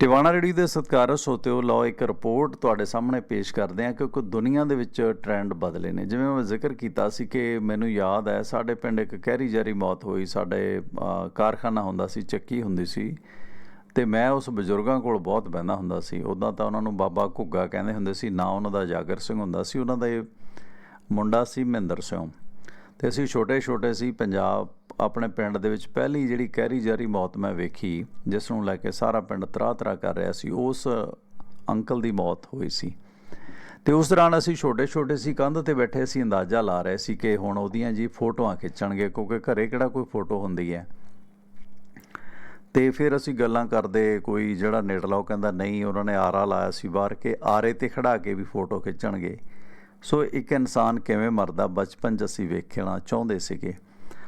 Tiwana ready ਦੇ ਸਤਿਕਾਰਯੋਗ ਸੋਤਿਓ ਲਓ ਇੱਕ ਰਿਪੋਰਟ ਤੁਹਾਡੇ ਸਾਹਮਣੇ ਪੇਸ਼ ਕਰਦੇ ਹਾਂ ਕਿਉਂਕਿ ਦੁਨੀਆ ਦੇ ਵਿੱਚ ਟ੍ਰੈਂਡ ਬਦਲੇ ਨੇ। ਜਿਵੇਂ ਮੈਂ ਜ਼ਿਕਰ ਕੀਤਾ ਸੀ ਕਿ ਮੈਨੂੰ ਯਾਦ ਹੈ, ਸਾਡੇ ਪਿੰਡ ਇੱਕ ਕਹਿਰੀ ਜਰੀ ਮੌਤ ਹੋਈ, ਸਾਡੇ ਕਾਰਖਾਨਾ ਹੁੰਦਾ ਸੀ, ਚੱਕੀ ਹੁੰਦੀ ਸੀ ਤੇ ਮੈਂ ਉਸ ਬਜ਼ੁਰਗਾਂ ਕੋਲ ਬਹੁਤ ਬਹਿੰਦਾ ਹੁੰਦਾ ਸੀ। ਉਦਾਂ ਤਾਂ ਉਹਨਾਂ ਨੂੰ ਬਾਬਾ ਘੁੱਗਾ ਕਹਿੰਦੇ ਹੁੰਦੇ ਸੀ, ਨਾ ਉਹਨਾਂ ਦਾ ਜਾਗਰ ਸਿੰਘ ਹੁੰਦਾ ਸੀ, ਉਹਨਾਂ ਦਾ ਇਹ ਮੁੰਡਾ ਸੀ ਮਹਿੰਦਰ ਸਿੰਘ। ਤੇ ਅਸੀਂ ਛੋਟੇ ਛੋਟੇ ਸੀ, ਪੰਜਾਬ ਆਪਣੇ ਪਿੰਡ ਦੇ ਵਿੱਚ ਪਹਿਲੀ ਜਿਹੜੀ ਕਹਿਰੀ ਜਾਰੀ ਮੌਤ ਮੈਂ ਵੇਖੀ, ਜਿਸ ਨੂੰ ਲੈ ਕੇ ਸਾਰਾ ਪਿੰਡ ਤਰਾ ਤਰਾ ਕਰ ਰਿਹਾ ਸੀ, ਉਸ ਅੰਕਲ ਦੀ ਮੌਤ ਹੋਈ ਸੀ। ਤੇ ਉਸ ਦੌਰਾਨ ਅਸੀਂ ਛੋਟੇ ਛੋਟੇ ਸੀ, ਕੰਧ ਤੇ ਬੈਠੇ ਸੀ, ਅੰਦਾਜ਼ਾ ਲਾ ਰਹੇ ਸੀ ਕਿ ਹੁਣ ਉਹਦੀਆਂ ਜੀ ਫੋਟੋਆਂ ਖਿੱਚਣਗੇ, ਕਿਉਂਕਿ ਘਰੇ ਕਿਹੜਾ ਕੋਈ ਫੋਟੋ ਹੁੰਦੀ ਹੈ। ਤੇ ਫਿਰ ਅਸੀਂ ਗੱਲਾਂ ਕਰਦੇ, ਕੋਈ ਜਿਹੜਾ ਨੇੜਲਾ ਉਹ ਕਹਿੰਦਾ, ਨਹੀਂ, ਉਹਨਾਂ ਨੇ ਆਰਾ ਲਾਇਆ ਸੀ ਬਾਹਰ ਕੇ, ਆਰੇ ਤੇ ਖੜਾ ਕੇ ਵੀ ਫੋਟੋ ਖਿੱਚਣਗੇ। ਸੋ ਇੱਕ ਇਨਸਾਨ ਕਿਵੇਂ ਮਰਦਾ, ਬਚਪਨ 'ਚ ਅਸੀਂ ਵੇਖਣਾ ਚਾਹੁੰਦੇ ਸੀਗੇ।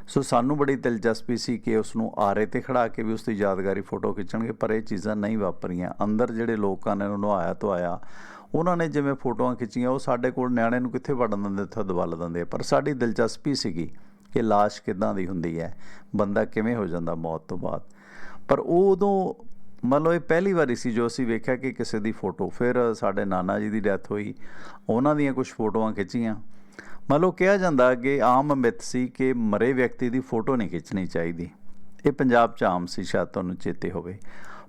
ਸੋ ਸਾਨੂੰ ਬੜੀ ਦਿਲਚਸਪੀ ਸੀ ਕਿ ਉਸ ਨੂੰ ਆਰੇ ਤੇ ਖੜਾ ਕੇ ਵੀ ਉਸ ਦੀ ਯਾਦਗਾਰੀ ਫੋਟੋ ਖਿੱਚਣਗੇ, ਪਰ ਇਹ ਚੀਜ਼ਾਂ ਨਹੀਂ ਵਾਪਰੀਆਂ। ਅੰਦਰ ਜਿਹੜੇ ਲੋਕਾਂ ਨੇ ਉਹਨੂੰ ਆਇਆ ਤੋਂ ਆਇਆ, ਉਹਨਾਂ ਨੇ ਜਿਵੇਂ ਫੋਟੋਆਂ ਖਿੱਚੀਆਂ, ਉਹ ਸਾਡੇ ਕੋਲ ਨਿਆਣੇ ਨੂੰ ਕਿੱਥੇ ਵੜਨ ਦਿੰਦੇ ਇੱਥੇ ਦਬਲ ਦਿੰਦੇ ਪਰ ਸਾਡੀ ਦਿਲਚਸਪੀ ਸੀਗੀ ਕਿ লাশ ਕਿਦਾਂ ਦੀ ਹੁੰਦੀ ਹੈ, ਬੰਦਾ ਕਿਵੇਂ ਹੋ ਜਾਂਦਾ ਮੌਤ ਤੋਂ ਬਾਅਦ। ਪਰ ਉਹ ਉਦੋਂ, ਮੰਨ ਲਓ ਇਹ ਪਹਿਲੀ ਵਾਰੀ ਸੀ ਜੋ ਅਸੀਂ ਵੇਖਿਆ ਕਿ ਕਿਸੇ ਦੀ ਫੋਟੋ, ਫਿਰ ਸਾਡੇ ਨਾਨਾ ਜੀ ਦੀ ਡੈਥ ਹੋਈ, ਉਹਨਾਂ ਦੀਆਂ ਕੁਝ ਫੋਟੋਆਂ ਖਿੱਚੀਆਂ। ਮੰਨ ਲਓ ਕਿਹਾ ਜਾਂਦਾ ਕਿ ਆਮ ਮਿੱਥ ਸੀ ਕਿ ਮਰੇ ਵਿਅਕਤੀ ਦੀ ਫੋਟੋ ਨਹੀਂ ਖਿੱਚਣੀ ਚਾਹੀਦੀ। ਇਹ ਪੰਜਾਬ 'ਚ ਆਮ ਸੀ, ਸ਼ਾਇਦ ਤੁਹਾਨੂੰ ਚੇਤੇ ਹੋਵੇ।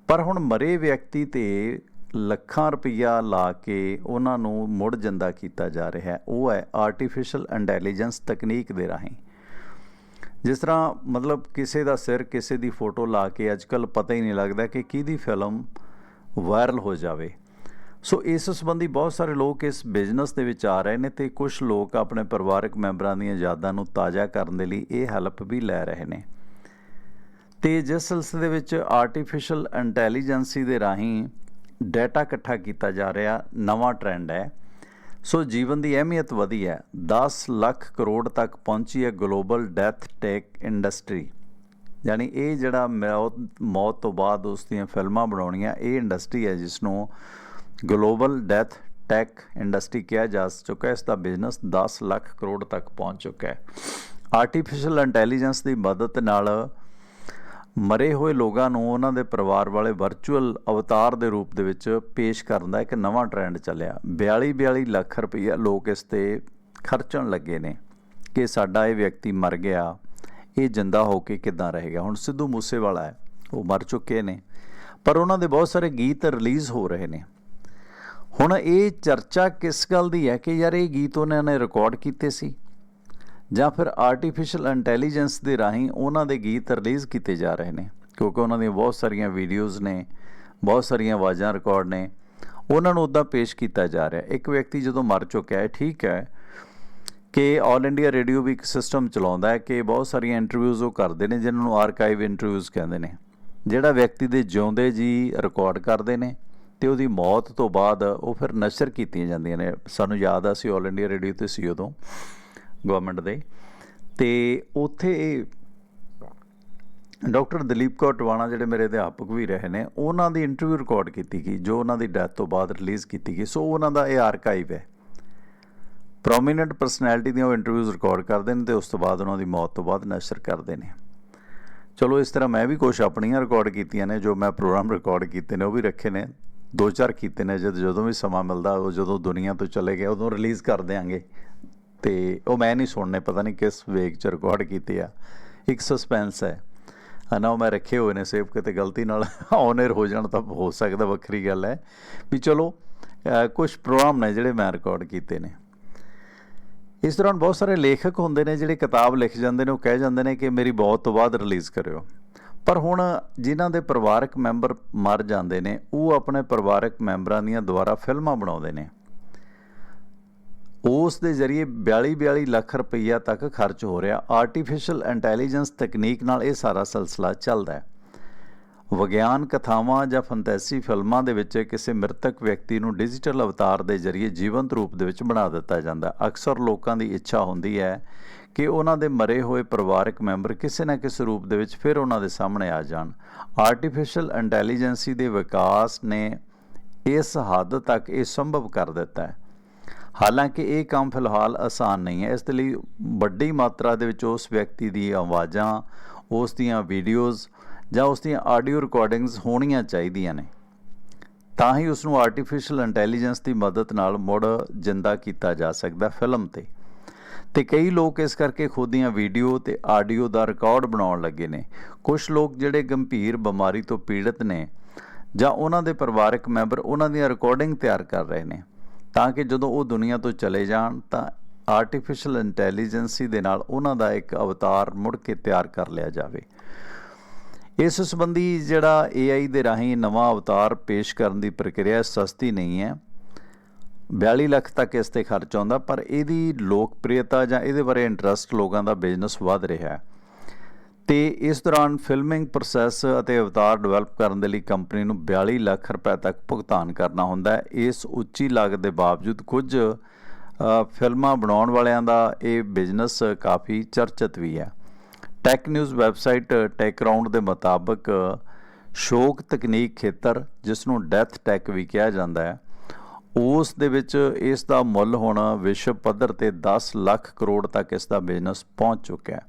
ਪਰ ਹੁਣ ਮਰੇ ਵਿਅਕਤੀ ਤੇ ਲੱਖਾਂ ਰੁਪਈਆ ਲਾ ਕੇ ਉਹਨਾਂ ਨੂੰ ਮੁੜ ਜਿੰਦਾ ਕੀਤਾ ਜਾ ਰਿਹਾ ਹੈ। ਉਹ ਹੈ ਆਰਟੀਫੀਸ਼ੀਅਲ ਇੰਟੈਲੀਜੈਂਸ ਤਕਨੀਕ ਦੇ ਰਾਹੀਂ। ਜਿਸ ਤਰ੍ਹਾਂ ਮਤਲਬ ਕਿਸੇ ਦਾ ਸਿਰ ਕਿਸੇ ਦੀ ਫੋਟੋ ਲਾ ਕੇ ਅੱਜਕੱਲ ਪਤਾ ਹੀ ਨਹੀਂ ਲੱਗਦਾ ਕਿ ਕਿਹਦੀ ਫਿਲਮ ਵਾਇਰਲ ਹੋ ਜਾਵੇ। ਸੋ ਇਸ ਸੰਬੰਧੀ ਬਹੁਤ ਸਾਰੇ ਲੋਕ ਇਸ ਬਿਜ਼ਨਸ ਦੇ ਵਿੱਚ ਆ ਰਹੇ ਨੇ ਤੇ ਕੁਝ ਲੋਕ ਆਪਣੇ ਪਰਿਵਾਰਕ ਮੈਂਬਰਾਂ ਦੀਆਂ ਯਾਦਾਂ ਨੂੰ ਤਾਜ਼ਾ ਕਰਨ ਦੇ ਲਈ ਇਹ ਹੈਲਪ ਵੀ ਲੈ ਰਹੇ ਨੇ। ਤੇ ਜਿਸ ਸਿਲਸਿਲੇ ਦੇ ਵਿੱਚ ਆਰਟੀਫੀਸ਼ੀਅਲ ਇੰਟੈਲੀਜੈਂਸੀ ਦੇ ਰਾਹੀਂ ਡਾਟਾ ਇਕੱਠਾ ਕੀਤਾ ਜਾ ਰਿਹਾ, ਨਵਾਂ ਟ੍ਰੈਂਡ ਹੈ। ਸੋ ਜੀਵਨ ਦੀ ਅਹਿਮੀਅਤ ਵਧੀ ਹੈ। 10 ਲੱਖ ਕਰੋੜ ਤੱਕ ਪਹੁੰਚੀ ਹੈ ਗਲੋਬਲ ਡੈਥ ਟੈਕ ਇੰਡਸਟਰੀ ਯਾਨੀ ਇਹ ਜਿਹੜਾ ਮੌਤ ਮੌਤ ਤੋਂ ਬਾਅਦ ਉਸ ਦੀਆਂ ਫਿਲਮਾਂ ਬਣਾਉਣੀਆਂ, ਇਹ ਇੰਡਸਟਰੀ ਹੈ ਜਿਸ ਨੂੰ ਗਲੋਬਲ ਡੈਥ ਟੈਕ ਇੰਡਸਟਰੀ ਕਿਹਾ ਜਾ ਚੁੱਕਾ ਹੈ, ਇਸ ਦਾ ਬਿਜ਼ਨਸ 10 ਲੱਖ ਕਰੋੜ ਤੱਕ ਪਹੁੰਚ ਚੁੱਕਾ ਹੈ। ਆਰਟੀਫੀਸ਼ੀਅਲ ਇੰਟੈਲੀਜੈਂਸ ਦੀ ਮਦਦ ਨਾਲ ਮਰੇ ਹੋਏ ਲੋਕਾਂ ਨੂੰ ਉਹਨਾਂ ਦੇ ਪਰਿਵਾਰ ਵਾਲੇ ਵਰਚੁਅਲ ਅਵਤਾਰ ਦੇ ਰੂਪ ਦੇ ਵਿੱਚ ਪੇਸ਼ ਕਰਨ ਦਾ ਇੱਕ ਨਵਾਂ ਟ੍ਰੈਂਡ ਚੱਲਿਆ। 42 42 ਲੱਖ ਰੁਪਈਆ ਲੋਕ ਇਸ ਤੇ ਖਰਚਣ ਲੱਗੇ ਨੇ ਕਿ ਸਾਡਾ ਇਹ ਵਿਅਕਤੀ ਮਰ ਗਿਆ, ਇਹ ਜਿੰਦਾ ਹੋ ਕੇ ਕਿੱਦਾਂ ਰਹੇਗਾ ਹੁਣ ਸਿੱਧੂ ਮੂਸੇਵਾਲਾ ਹੈ, ਉਹ ਮਰ ਚੁੱਕੇ ਨੇ। ਪਰ ਉਹਨਾਂ ਦੇ ਬਹੁਤ ਸਾਰੇ ਗੀਤ ਰਿਲੀਜ਼ ਹੋ ਰਹੇ ਨੇ। ਹੁਣ ਇਹ ਚਰਚਾ ਕਿਸ ਗੱਲ ਦੀ ਹੈ ਕਿ ਯਾਰ ਇਹ ਗੀਤ ਉਹਨਾਂ ਨੇ ਰਿਕਾਰਡ ਕੀਤੇ ਸੀ? ਜਾਂ ਫਿਰ ਆਰਟੀਫੀਸ਼ੀਅਲ ਇੰਟੈਲੀਜੈਂਸ ਦੇ ਰਾਹੀਂ ਉਹਨਾਂ ਦੇ ਗੀਤ ਰਿਲੀਜ਼ ਕੀਤੇ ਜਾ ਰਹੇ ਨੇ? ਕਿਉਂਕਿ ਉਹਨਾਂ ਦੀਆਂ ਬਹੁਤ ਸਾਰੀਆਂ ਵੀਡੀਓਜ਼ ਨੇ, ਬਹੁਤ ਸਾਰੀਆਂ ਆਵਾਜ਼ਾਂ ਰਿਕਾਰਡ ਨੇ। ਉਹਨਾਂ ਨੂੰ ਉਦਾਂ ਪੇਸ਼ ਕੀਤਾ ਜਾ ਰਿਹਾ। ਇੱਕ ਵਿਅਕਤੀ ਜਦੋਂ ਮਰ ਚੁੱਕਿਆ ਹੈ, ਠੀਕ ਹੈ, ਕਿ ਆਲ ਇੰਡੀਆ ਰੇਡੀਓ ਵੀ ਇੱਕ ਸਿਸਟਮ ਚਲਾਉਂਦਾ ਹੈ ਕਿ ਬਹੁਤ ਸਾਰੀਆਂ ਇੰਟਰਵਿਊਜ਼ ਉਹ ਕਰਦੇ ਨੇ, ਜਿਨ੍ਹਾਂ ਨੂੰ ਆਰਕਾਈਵ ਇੰਟਰਵਿਊਜ਼ ਕਹਿੰਦੇ ਨੇ। ਜਿਹੜਾ ਵਿਅਕਤੀ ਦੇ ਜਿਉਂਦੇ ਜੀ ਰਿਕਾਰਡ ਕਰਦੇ ਨੇ ਤੇ ਉਹਦੀ ਮੌਤ ਤੋਂ ਬਾਅਦ ਉਹ ਫਿਰ ਨਸ਼ਰ ਕੀਤੀਆਂ ਜਾਂਦੀਆਂ ਨੇ। ਸਾਨੂੰ ਯਾਦ ਆ ਸੀ ਆਲ ਇੰਡੀਆ ਰੇਡੀਓ ਤੇ ਸੀ ਉਦੋਂ ਗਵਰਨਮੈਂਟ ਦੇ। ਤੇ ਉੱਥੇ ਡਾਕਟਰ ਦਲੀਪ ਕੌਰ ਟਵਾਣਾ ਜਿਹੜੇ ਮੇਰੇ ਅਧਿਆਪਕ ਵੀ ਰਹੇ ਨੇ, ਉਹਨਾਂ ਦੀ ਇੰਟਰਵਿਊ ਰਿਕਾਰਡ ਕੀਤੀ ਗਈ, ਜੋ ਉਹਨਾਂ ਦੀ ਡੈਥ ਤੋਂ ਬਾਅਦ ਰਿਲੀਜ਼ ਕੀਤੀ ਗਈ। ਸੋ ਉਹਨਾਂ ਦਾ ਇਹ ਆਰਕਾਈਵ ਹੈ। ਪ੍ਰੋਮਿਨੈਂਟ ਪਰਸਨੈਲਿਟੀ ਦੀਆਂ ਉਹ ਇੰਟਰਵਿਊਜ਼ ਰਿਕਾਰਡ ਕਰਦੇ ਨੇ ਤੇ ਉਸ ਤੋਂ ਬਾਅਦ ਉਹਨਾਂ ਦੀ ਮੌਤ ਤੋਂ ਬਾਅਦ ਨਸ਼ਰ ਕਰਦੇ ਨੇ। ਚਲੋ, ਇਸ ਤਰ੍ਹਾਂ ਮੈਂ ਵੀ ਕੁਝ ਆਪਣੀਆਂ ਰਿਕਾਰਡ ਕੀਤੀਆਂ ਨੇ, ਜੋ ਮੈਂ ਪ੍ਰੋਗਰਾਮ ਰਿਕਾਰਡ ਕੀਤੇ ਨੇ, ਉਹ ਵੀ ਰੱਖੇ ਨੇ। ਦੋ ਚਾਰ ਕੀਤੇ ਨੇ, ਜਦ ਜਦੋਂ ਵੀ ਸਮਾਂ ਮਿਲਦਾ, ਉਹ ਜਦੋਂ ਦੁਨੀਆ ਤੋਂ ਚਲੇ ਗਏ, ਉਦੋਂ ਰਿਲੀਜ਼ ਕਰ ਦਿਆਂਗੇ। ਤੇ ਉਹ ਮੈਂ ਨਹੀਂ ਸੁਣਨੇ, ਪਤਾ ਨਹੀਂ ਕਿਸ ਵੇਗ ਚ ਰਿਕਾਰਡ ਕੀਤੇ ਆ। ਇੱਕ ਸਸਪੈਂਸ ਹੈ। ਹਨਾ, ਉਹ ਮੈਂ ਰੱਖੇ ਹੋਏ ਨੇ, ਸੇਵ ਕਿਤੇ ਗਲਤੀ ਨਾਲ ਔਨ 에ਅਰ ਹੋ ਜਾਣ ਤਾਂ ਹੋ ਸਕਦਾ, ਵੱਖਰੀ ਗੱਲ ਹੈ। ਵੀ ਚਲੋ ਕੁਝ ਪ੍ਰੋਗਰਾਮ ਨੇ ਜਿਹੜੇ ਮੈਂ ਰਿਕਾਰਡ ਕੀਤੇ ਨੇ। ਇਸ ਦੌਰਾਨ ਬਹੁਤ ਸਾਰੇ ਲੇਖਕ ਹੁੰਦੇ ਨੇ, ਜਿਹੜੇ ਕਿਤਾਬ ਲਿਖ ਜਾਂਦੇ ਨੇ, ਉਹ ਕਹਿ ਜਾਂਦੇ ਨੇ ਕਿ ਮੇਰੀ ਬਹੁਤ ਤੋਂ ਬਾਅਦ ਰਿਲੀਜ਼ ਕਰਿਓ। ਪਰ ਹੁਣ ਜਿਨ੍ਹਾਂ ਦੇ ਪਰਿਵਾਰਕ ਮੈਂਬਰ ਮਰ ਜਾਂਦੇ ਨੇ, ਉਹ ਆਪਣੇ ਪਰਿਵਾਰਕ ਮੈਂਬਰਾਂ ਦੀਆਂ ਦੁਆਰਾ ਫਿਲਮਾਂ ਬਣਾਉਂਦੇ ਨੇ। ਉਸ ਦੇ ਜ਼ਰੀਏ 42-42 ਲੱਖ ਰੁਪਈਆ ਤੱਕ ਖਰਚ ਹੋ ਰਿਹਾ। ਆਰਟੀਫੀਸ਼ੀਅਲ ਇੰਟੈਲੀਜੈਂਸ ਤਕਨੀਕ ਨਾਲ ਇਹ ਸਾਰਾ ਸਿਲਸਿਲਾ ਚੱਲਦਾ ਹੈ। ਵਿਗਿਆਨ ਕਥਾਵਾਂ ਜਾਂ ਫੈਂਟੈਸੀ ਫਿਲਮਾਂ ਦੇ ਵਿੱਚ ਕਿਸੇ ਮ੍ਰਿਤਕ ਵਿਅਕਤੀ ਨੂੰ ਡਿਜੀਟਲ ਅਵਤਾਰ ਦੇ ਜ਼ਰੀਏ ਜੀਵੰਤ ਰੂਪ ਦੇ ਵਿੱਚ ਬਣਾ ਦਿੱਤਾ ਜਾਂਦਾ। ਅਕਸਰ ਲੋਕਾਂ ਦੀ ਇੱਛਾ ਹੁੰਦੀ ਹੈ ਕਿ ਉਹਨਾਂ ਦੇ ਮਰੇ ਹੋਏ ਪਰਿਵਾਰਕ ਮੈਂਬਰ ਕਿਸੇ ਨਾ ਕਿਸੇ ਰੂਪ ਦੇ ਵਿੱਚ ਫਿਰ ਉਹਨਾਂ ਦੇ ਸਾਹਮਣੇ ਆ ਜਾਣ। ਆਰਟੀਫੀਸ਼ੀਅਲ ਇੰਟੈਲੀਜੈਂਸੀ ਦੇ ਵਿਕਾਸ ਨੇ ਇਸ ਹੱਦ ਤੱਕ ਇਹ ਸੰਭਵ ਕਰ ਦਿੱਤਾ ਹੈ। ਹਾਲਾਂਕਿ ਇਹ ਕੰਮ ਫਿਲਹਾਲ ਆਸਾਨ ਨਹੀਂ ਹੈ। ਇਸ ਦੇ ਲਈ ਵੱਡੀ ਮਾਤਰਾ ਦੇ ਵਿੱਚ ਉਸ ਵਿਅਕਤੀ ਦੀ ਆਵਾਜ਼ਾਂ, ਉਸ ਦੀਆਂ ਵੀਡੀਓਜ਼ ਜਾਂ ਉਸ ਦੀਆਂ ਆਡੀਓ ਰਿਕਾਰਡਿੰਗਸ ਹੋਣੀਆਂ ਚਾਹੀਦੀਆਂ ਨੇ, ਤਾਂ ਹੀ ਉਸ ਨੂੰ ਆਰਟੀਫੀਸ਼ੀਅਲ ਇੰਟੈਲੀਜੈਂਸ ਦੀ ਮਦਦ ਨਾਲ ਮੁੜ ਜਿੰਦਾ ਕੀਤਾ ਜਾ ਸਕਦਾ ਫਿਲਮ ਤੇ। ਤੇ ਕਈ ਲੋਕ ਇਸ ਕਰਕੇ ਖੁਦ ਦੀਆਂ ਵੀਡੀਓ ਤੇ ਆਡੀਓ ਦਾ ਰਿਕਾਰਡ ਬਣਾਉਣ ਲੱਗੇ ਨੇ। ਕੁਝ ਲੋਕ ਜਿਹੜੇ ਗੰਭੀਰ ਬਿਮਾਰੀ ਤੋਂ ਪੀੜਤ ਨੇ ਜਾਂ ਉਹਨਾਂ ਦੇ ਪਰਿਵਾਰਕ ਮੈਂਬਰ ਉਹਨਾਂ ਦੀਆਂ ਰਿਕਾਰਡਿੰਗ ਤਿਆਰ ਕਰ ਰਹੇ ਨੇ, ਤਾਂ ਕਿ ਜਦੋਂ ਉਹ ਦੁਨੀਆ ਤੋਂ ਚਲੇ ਜਾਣ, ਤਾਂ ਆਰਟੀਫੀਸ਼ੀਅਲ ਇੰਟੈਲੀਜੈਂਸੀ ਦੇ ਨਾਲ ਉਹਨਾਂ ਦਾ ਇੱਕ ਅਵਤਾਰ ਮੁੜ ਕੇ ਤਿਆਰ ਕਰ ਲਿਆ ਜਾਵੇ। ਇਸ ਸੰਬੰਧੀ ਜਿਹੜਾ AI ਦੇ ਰਾਹੀਂ ਨਵਾਂ ਅਵਤਾਰ ਪੇਸ਼ ਕਰਨ ਦੀ ਪ੍ਰਕਿਰਿਆ ਸਸਤੀ ਨਹੀਂ ਹੈ। 42 ਲੱਖ ਤੱਕ ਇਸ ਤੇ ਖਰਚ ਆਉਂਦਾ, ਪਰ ਇਹਦੀ ਲੋਕਪ੍ਰਿਯਤਾ ਜਾਂ ਇਹਦੇ ਬਾਰੇ ਇੰਟਰਸਟ ਲੋਕਾਂ ਦਾ ਬਿਜ਼ਨਸ ਵੱਧ ਰਿਹਾ ਹੈ। ਤੇ ਇਸ ਦੌਰਾਨ ਫਿਲਮਿੰਗ ਪ੍ਰੋਸੈਸ ਅਤੇ ਅਵਤਾਰ ਡਿਵੈਲਪ ਕਰਨ ਦੇ ਲਈ ਕੰਪਨੀ ਨੂੰ 42 ਲੱਖ ਰੁਪਏ ਤੱਕ ਭੁਗਤਾਨ ਕਰਨਾ ਹੁੰਦਾ ਹੈ। ਇਸ ਉੱਚੀ ਲਾਗਤ ਦੇ ਬਾਵਜੂਦ ਕੁਝ ਫਿਲਮਾਂ ਬਣਾਉਣ ਵਾਲਿਆਂ ਦਾ ਇਹ ਬਿਜ਼ਨਸ ਕਾਫੀ ਚਰਚਿਤ ਵੀ ਹੈ। ਟੈਕ ਨਿਊਜ਼ ਵੈਬਸਾਈਟ ਟੈਕਰਾਊਂਡ ਦੇ ਮੁਤਾਬਕ uh, ਸ਼ੋਕ ਤਕਨੀਕ ਖੇਤਰ, ਜਿਸ ਨੂੰ ਡੈਥ ਟੈਕ ਵੀ ਕਿਹਾ ਜਾਂਦਾ ਹੈ, ਉਸ ਦੇ ਵਿੱਚ ਇਸ ਦਾ ਮੁੱਲ ਹੁਣ ਵਿਸ਼ਵ ਪੱਧਰ ਤੇ 10 ਲੱਖ ਕਰੋੜ ਤੱਕ ਇਸ ਦਾ ਬਿਜ਼ਨਸ ਪਹੁੰਚ ਚੁੱਕਿਆ ਹੈ।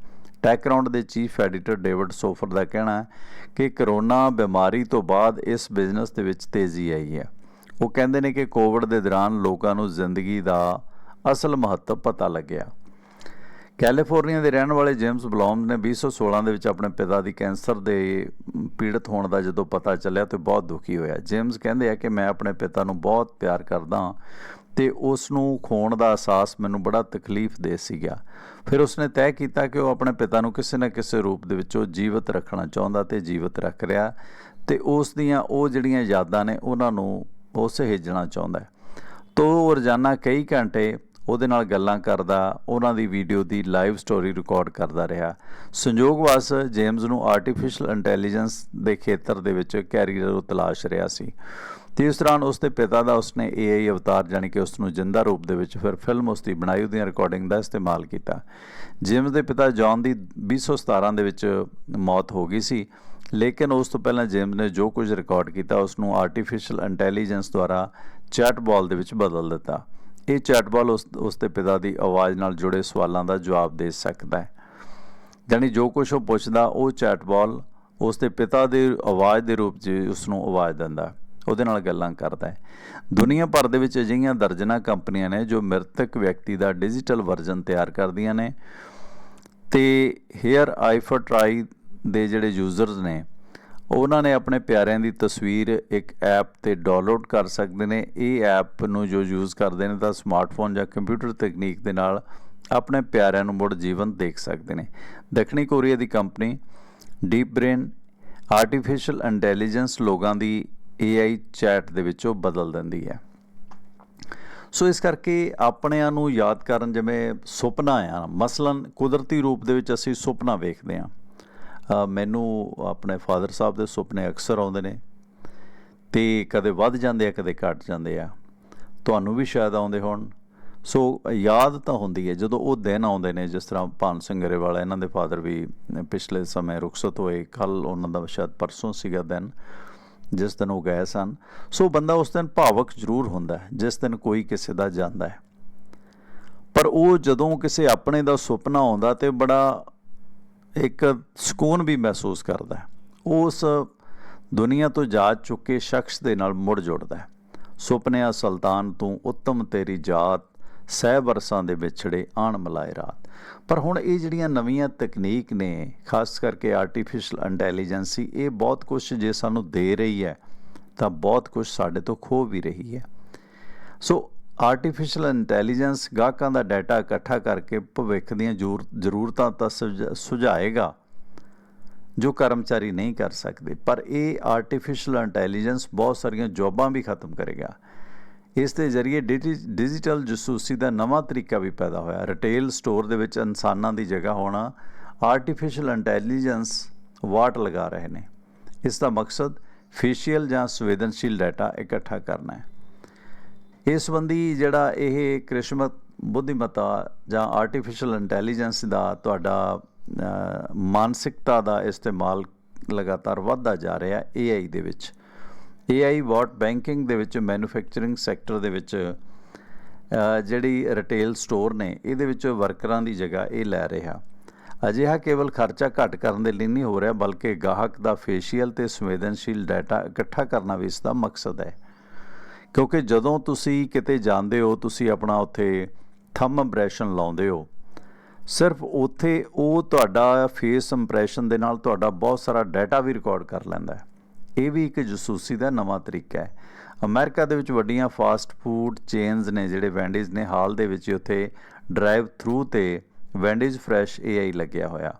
ਟੈਕਰਾਊਂਡ ਦੇ ਚੀਫ ਐਡੀਟਰ ਡੇਵਿਡ ਸੋਫਰ ਦਾ ਕਹਿਣਾ ਹੈ ਕਿ ਕਰੋਨਾ ਬਿਮਾਰੀ ਤੋਂ ਬਾਅਦ ਇਸ ਬਿਜ਼ਨਸ ਦੇ ਵਿੱਚ ਤੇਜ਼ੀ ਆਈ ਹੈ। ਉਹ ਕਹਿੰਦੇ ਨੇ ਕਿ ਕੋਵਿਡ ਦੇ ਦੌਰਾਨ ਲੋਕਾਂ ਨੂੰ ਜ਼ਿੰਦਗੀ ਦਾ ਅਸਲ ਮਹੱਤਵ ਪਤਾ ਲੱਗਿਆ। ਕੈਲੀਫੋਰਨੀਆ ਦੇ ਰਹਿਣ ਵਾਲੇ ਜੇਮਸ ਬਲੌਮ ਨੇ 2016 ਦੇ ਵਿੱਚ ਆਪਣੇ ਪਿਤਾ ਦੀ ਕੈਂਸਰ ਦੇ ਪੀੜਤ ਹੋਣ ਦਾ ਜਦੋਂ ਪਤਾ ਚੱਲਿਆ ਤੇ ਬਹੁਤ ਦੁਖੀ ਹੋਇਆ। ਜੇਮਸ ਕਹਿੰਦੇ ਆ ਕਿ ਮੈਂ ਆਪਣੇ ਪਿਤਾ ਨੂੰ ਬਹੁਤ ਪਿਆਰ ਕਰਦਾ ਹਾਂ ਤੇ ਉਸ ਨੂੰ ਖੋਣ ਦਾ ਅਹਿਸਾਸ ਮੈਨੂੰ ਬੜਾ ਤਕਲੀਫ ਦੇ ਸੀਗਾ। ਫਿਰ ਉਸਨੇ ਤੈਅ ਕੀਤਾ ਕਿ ਉਹ ਆਪਣੇ ਪਿਤਾ ਨੂੰ ਕਿਸੇ ਨਾ ਕਿਸੇ ਰੂਪ ਦੇ ਵਿੱਚੋਂ ਜੀਵਤ ਰੱਖਣਾ ਚਾਹੁੰਦਾ ਤੇ ਜੀਵਤ ਰੱਖ ਰਿਹਾ ਤੇ ਉਸ ਦੀਆਂ ਉਹ ਜਿਹੜੀਆਂ ਯਾਦਾਂ ਨੇ ਉਹਨਾਂ ਨੂੰ ਉਹ ਸਹੇਜਣਾ ਚਾਹੁੰਦਾ ਹੈ। ਤੋ ਉਹ ਰੋਜ਼ਾਨਾ ਕਈ ਘੰਟੇ ਉਹਦੇ ਨਾਲ ਗੱਲਾਂ ਕਰਦਾ, ਉਹਨਾਂ ਦੀ ਵੀਡੀਓ ਦੀ ਲਾਈਵ ਸਟੋਰੀ ਰਿਕਾਰਡ ਕਰਦਾ ਰਿਹਾ। ਸੰਯੋਗਵਸ ਜੇਮਸ ਨੂੰ ਆਰਟੀਫੀਸ਼ੀਅਲ ਇੰਟੈਲੀਜੈਂਸ ਦੇ ਖੇਤਰ ਦੇ ਵਿੱਚ ਕੈਰੀਅਰ ਤਲਾਸ਼ ਰਿਹਾ ਸੀ। ਤੇ ਇਸ ਦੌਰਾਨ ਉਸ ਦੇ ਪਿਤਾ ਦਾ ਉਸਨੇ AI ਅਵਤਾਰ ਜਾਨੀ ਕਿ ਉਸ ਨੂੰ ਜਿੰਦਾ ਰੂਪ ਦੇ ਵਿੱਚ ਫਿਰ ਫਿਲਮ ਉਸ ਦੀ ਬਣਾਈ ਉਹਦੀਆਂ ਰਿਕਾਰਡਿੰਗ ਦਾ ਇਸਤੇਮਾਲ ਕੀਤਾ। ਜੇਮਸ ਦੇ ਪਿਤਾ ਜੌਨ ਦੀ 2017 ਦੇ ਵਿੱਚ ਮੌਤ ਹੋ ਗਈ ਸੀ, ਲੇਕਿਨ ਉਸ ਤੋਂ ਪਹਿਲਾਂ ਜੇਮਸ ਨੇ ਜੋ ਕੁਝ ਰਿਕਾਰਡ ਕੀਤਾ ਉਸ ਨੂੰ ਆਰਟੀਫੀਸ਼ੀਅਲ ਇੰਟੈਲੀਜੈਂਸ ਦੁਆਰਾ ਚੈਟਬਾਲ ਦੇ ਵਿੱਚ ਬਦਲ ਦਿੱਤਾ। ਇਹ ਚੈਟਬਾਲ ਉਸ ਉਸ ਦੇ ਪਿਤਾ ਦੀ ਆਵਾਜ਼ ਨਾਲ ਜੁੜੇ ਸਵਾਲਾਂ ਦਾ ਜਵਾਬ ਦੇ ਸਕਦਾ ਹੈ। ਜਾਨੀ ਜੋ ਕੁਝ ਉਹ ਪੁੱਛਦਾ, ਉਹ ਚੈਟਬਾਲ ਉਸ ਦੇ ਪਿਤਾ ਦੇ ਆਵਾਜ਼ ਦੇ ਰੂਪ 'ਚ ਉਸ ਨੂੰ ਆਵਾਜ਼ ਦਿੰਦਾ, ਉਹਦੇ ਨਾਲ ਗੱਲਾਂ ਕਰਦਾ ਹੈ। ਦੁਨੀਆ ਭਰ ਦੇ ਵਿੱਚ ਅਜਿਹੀਆਂ ਦਰਜਨਾਂ ਕੰਪਨੀਆਂ ਨੇ ਜੋ ਮ੍ਰਿਤਕ ਵਿਅਕਤੀ ਦਾ ਡਿਜੀਟਲ ਵਰਜ਼ਨ ਤਿਆਰ ਕਰਦੀਆਂ ਨੇ ਤੇ ਹੇਅਰ ਆਈਫਰ ਟਰਾਈ ਦੇ ਜਿਹੜੇ ਯੂਜ਼ਰਸ ਨੇ ਉਹਨਾਂ ਨੇ ਆਪਣੇ ਪਿਆਰਿਆਂ ਦੀ ਤਸਵੀਰ ਇੱਕ ਐਪ ਤੇ ਡਾਊਨਲੋਡ ਕਰ ਸਕਦੇ ਨੇ। ਇਹ ਐਪ ਨੂੰ ਜੋ ਯੂਜ਼ ਕਰਦੇ ਨੇ ਤਾਂ ਸਮਾਰਟਫੋਨ ਜਾਂ ਕੰਪਿਊਟਰ ਤਕਨੀਕ ਦੇ ਨਾਲ ਆਪਣੇ ਪਿਆਰਿਆਂ ਨੂੰ ਮੁੜ ਜੀਵਨ ਦੇਖ ਸਕਦੇ ਨੇ। ਦੱਖਣੀ ਕੋਰੀਆ ਦੀ company Deep Brain artificial intelligence ਲੋਕਾਂ ਦੀ AI ਚੈਟ ਦੇ ਵਿੱਚੋਂ ਬਦਲ ਦਿੰਦੀ ਹੈ। ਸੋ ਇਸ ਕਰਕੇ ਆਪਣਿਆਂ ਨੂੰ ਯਾਦ ਕਰਨ ਜਿਵੇਂ ਸੁਪਨਾ ਆ, ਮਸਲਨ ਕੁਦਰਤੀ ਰੂਪ ਦੇ ਵਿੱਚ ਅਸੀਂ ਸੁਪਨਾ ਵੇਖਦੇ ਹਾਂ। ਮੈਨੂੰ ਆਪਣੇ ਫਾਦਰ ਸਾਹਿਬ ਦੇ ਸੁਪਨੇ ਅਕਸਰ ਆਉਂਦੇ ਨੇ ਤੇ ਕਦੇ ਵੱਧ ਜਾਂਦੇ ਆ, ਕਦੇ ਘਟ ਜਾਂਦੇ ਆ। ਤੁਹਾਨੂੰ ਵੀ ਸ਼ਾਇਦ ਆਉਂਦੇ ਹੋਣ। ਸੋ ਯਾਦ ਤਾਂ ਹੁੰਦੀ ਹੈ, ਜਦੋਂ ਉਹ ਦਿਨ ਆਉਂਦੇ ਨੇ, ਜਿਸ ਤਰ੍ਹਾਂ ਭਾਨ ਸਿੰਘ ਗਰੇਵਾਲਾ, ਇਹਨਾਂ ਦੇ ਫਾਦਰ ਵੀ ਪਿਛਲੇ ਸਮੇਂ ਰੁਖਸਤ ਹੋਏ ਕੱਲ ਉਹਨਾਂ ਦਾ ਸ਼ਾਇਦ ਪਰਸੋਂ ਸੀਗਾ ਦਿਨ, ਜਿਸ ਦਿਨ ਉਹ ਗਏ ਸਨ। ਸੋ ਬੰਦਾ ਉਸ ਦਿਨ ਭਾਵਕ ਜ਼ਰੂਰ ਹੁੰਦਾ ਹੈ, ਜਿਸ ਦਿਨ ਕੋਈ ਕਿਸੇ ਦਾ ਜਾਂਦਾ ਹੈ। ਪਰ ਉਹ ਜਦੋਂ ਕਿਸੇ ਆਪਣੇ ਦਾ ਸੁਪਨਾ ਆਉਂਦਾ ਤੇ ਬੜਾ ਇੱਕ ਸਕੂਨ ਵੀ ਮਹਿਸੂਸ ਕਰਦਾ ਹੈ। ਉਸ ਦੁਨੀਆ ਤੋਂ ਜਾ ਚੁੱਕੇ ਸ਼ਖਸ ਦੇ ਨਾਲ ਮੁੜ ਜੁੜਦਾ ਹੈ। ਸੁਪਨਿਆ ਸੁਲਤਾਨ, ਤੂੰ ਉੱਤਮ ਤੇਰੀ ਜਾਤ, ਸਹਿ ਵਰਸਾਂ ਦੇ ਵਿਛੜੇ ਆਣ ਮਲਾਏ ਰਾਤ। ਪਰ ਹੁਣ ਇਹ ਜਿਹੜੀਆਂ ਨਵੀਆਂ ਤਕਨੀਕ ਨੇ, ਖਾਸ ਕਰਕੇ ਆਰਟੀਫੀਸ਼ੀਅਲ ਇੰਟੈਲੀਜੈਂਸੀ ਇਹ ਬਹੁਤ ਕੁਝ ਜੇ ਸਾਨੂੰ ਦੇ ਰਹੀ ਹੈ, ਤਾਂ ਬਹੁਤ ਕੁਝ ਸਾਡੇ ਤੋਂ ਖੋ ਵੀ ਰਹੀ ਹੈ। ਸੋ ਆਰਟੀਫੀਸ਼ੀਅਲ ਇੰਟੈਲੀਜੈਂਸ ਗਾਹਕਾਂ ਦਾ ਡਾਟਾ ਇਕੱਠਾ ਕਰਕੇ ਭਵਿੱਖ ਦੀਆਂ ਜ਼ਰੂਰ- ਜ਼ਰੂਰਤਾਂ ਤਾਂ ਸੁਝ- ਸੁਝਾਏਗਾ, ਜੋ ਕਰਮਚਾਰੀ ਨਹੀਂ ਕਰ ਸਕਦੇ। ਪਰ ਇਹ ਆਰਟੀਫੀਸ਼ੀਅਲ ਇੰਟੈਲੀਜੈਂਸ ਬਹੁਤ ਸਾਰੀਆਂ ਜੌਬਾਂ ਵੀ ਖਤਮ ਕਰੇਗਾ। ਇਸ ਦੇ ਜ਼ਰੀਏ ਡਿਜੀ- ਡਿਜੀਟਲ ਜਸੂਸੀ ਦਾ ਨਵਾਂ ਤਰੀਕਾ ਵੀ ਪੈਦਾ ਹੋਇਆ। ਰਿਟੇਲ ਸਟੋਰ ਦੇ ਵਿੱਚ ਇਨਸਾਨਾਂ ਦੀ ਜਗ੍ਹਾ ਹੋਣਾ ਆਰਟੀਫੀਸ਼ੀਅਲ ਇੰਟੈਲੀਜੈਂਸ ਵਾਟ ਲਗਾ ਰਹੇ ਨੇ। ਇਸ ਦਾ ਮਕਸਦ ਫੇਸ਼ੀਅਲ ਜਾਂ ਸੰਵੇਦਨਸ਼ੀਲ ਡਾਟਾ ਇਕੱਠਾ ਕਰਨਾ ਹੈ। ਇਸ ਸੰਬੰਧੀ ਜਿਹੜਾ ਇਹ ਕ੍ਰਿਸ਼ਮਤ ਬੁੱਧੀਮਤਾ ਜਾਂ ਆਰਟੀਫੀਸ਼ੀਅਲ ਇੰਟੈਲੀਜੈਂਸ ਦਾ ਤੁਹਾਡਾ ਮਾਨਸਿਕਤਾ ਦਾ ਇਸਤੇਮਾਲ ਲਗਾਤਾਰ ਵੱਧਦਾ ਜਾ ਰਿਹਾ ਹੈ AI ਦੇ ਵਿੱਚ। AI ਵਾਟ ਬੈਂਕਿੰਗ ਦੇ ਵਿੱਚ ਮੈਨੂਫੈਕਚਰਿੰਗ ਸੈਕਟਰ ਦੇ ਵਿੱਚ ਜਿਹੜੀ ਰਿਟੇਲ ਸਟੋਰ ਨੇ, ਇਹਦੇ ਵਿੱਚ ਵਰਕਰਾਂ ਦੀ ਜਗ੍ਹਾ ਇਹ ਲੈ ਰਿਹਾ। ਅਜਿਹਾ ਕੇਵਲ ਖਰਚਾ ਘੱਟ ਕਰਨ ਦੇ ਲਈ ਨਹੀਂ ਹੋ ਰਿਹਾ, ਬਲਕਿ ਗਾਹਕ ਦਾ ਫੇਸ਼ੀਅਲ ਤੇ ਸੰਵੇਦਨਸ਼ੀਲ ਡਾਟਾ ਇਕੱਠਾ ਕਰਨਾ ਵੀ ਇਸ ਦਾ ਮਕਸਦ ਹੈ। ਕਿਉਂਕਿ ਜਦੋਂ ਤੁਸੀਂ ਕਿਤੇ ਜਾਂਦੇ ਹੋ, ਤੁਸੀਂ ਆਪਣਾ ਉੱਥੇ ਥੰਮ ਇੰਪ੍ਰੈਸ਼ਨ ਲਾਉਂਦੇ ਹੋ। ਸਿਰਫ ਉੱਥੇ ਉਹ ਤੁਹਾਡਾ ਫੇਸ ਇੰਪ੍ਰੈਸ਼ਨ ਦੇ ਨਾਲ ਤੁਹਾਡਾ ਬਹੁਤ ਸਾਰਾ ਡਾਟਾ ਵੀ ਰਿਕਾਰਡ ਕਰ ਲੈਂਦਾ ਹੈ। ਇਹ ਵੀ ਇੱਕ ਜਸੂਸੀ ਦਾ ਨਵਾਂ ਤਰੀਕਾ ਹੈ। ਅਮਰੀਕਾ ਦੇ ਵਿੱਚ ਵੱਡੀਆਂ ਫਾਸਟ ਫੂਡ ਚੇਨਸ ਨੇ ਜਿਹੜੇ ਵੈਂਡੀਜ਼ ਨੇ, ਹਾਲ ਦੇ ਵਿੱਚ ਉੱਥੇ ਡਰਾਈਵ ਥਰੂ ਤੇ ਵੈਂਡੀਜ਼ ਫਰੈਸ਼ AI ਲੱਗਿਆ ਹੋਇਆ।